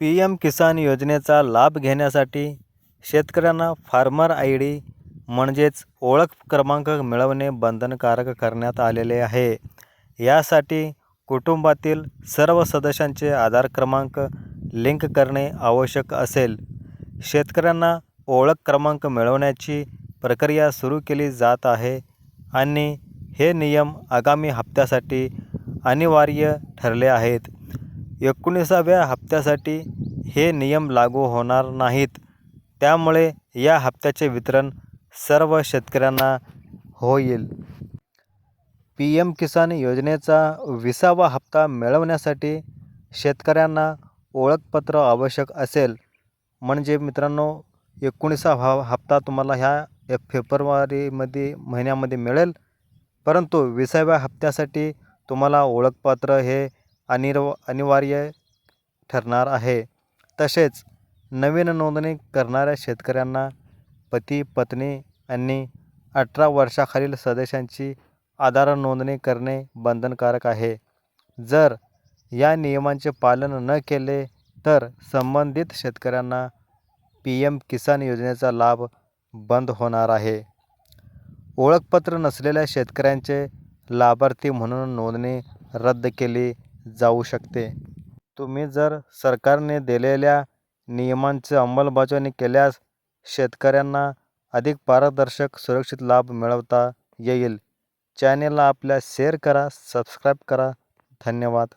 P M किसान योजनेचा लाभ घेण्यासाठी शेतकऱ्यांना फार्मर आय डी म्हणजेच ओळख क्रमांक मिळवणे बंधनकारक करण्यात आलेले आहे. यासाठी कुटुंबातील सर्व सदस्यांचे आधार क्रमांक लिंक करणे आवश्यक असेल. शेतकऱ्यांना ओळख क्रमांक मिळवण्याची प्रक्रिया सुरू केली जात आहे आणि हे नियम आगामी हप्त्यासाठी अनिवार्य ठरले आहेत. एकोणीसाव्या हप्त्यासाठी हे नियम लागू होणार नाहीत. त्यामुळे या हप्त्याचे वितरण सर्व शेतकऱ्यांना होईल. पी एम किसान योजनेचा विसावा हप्ता मिळवण्यासाठी शेतकऱ्यांना ओळखपत्र आवश्यक असेल. म्हणजे मित्रांनो एकोणीसावा हप्ता तुम्हाला ह्या फेब्रुवारीमध्ये महिन्यामध्ये मिळेल. परंतु विसाव्या हप्त्यासाठी तुम्हाला ओळखपत्र हे अनिर्व अनिवार्य ठरणार आहे. तसेच नवीन नोंदणी करणाऱ्या शेतकऱ्यांना पती पत्नी आणि अठरा वर्षाखालील सदस्यांची आधार नोंदणी करणे बंधनकारक आहे. जर या नियमांचे पालन न केले तर संबंधित शेतकऱ्यांना पी एम किसान योजनेचा लाभ बंद होणार आहे. ओळखपत्र नसलेल्या शेतकऱ्यांचे लाभार्थी म्हणून नोंदणी रद्द केली जाऊ शकते. तुम्ही जर सरकारने दिलेल्या नियमांची अंमलबजावणी केल्यास शेतकऱ्यांना अधिक पारदर्शक सुरक्षित लाभ मिळवता येईल. चॅनेलला आपल्या शेअर करा सबस्क्राईब करा. धन्यवाद.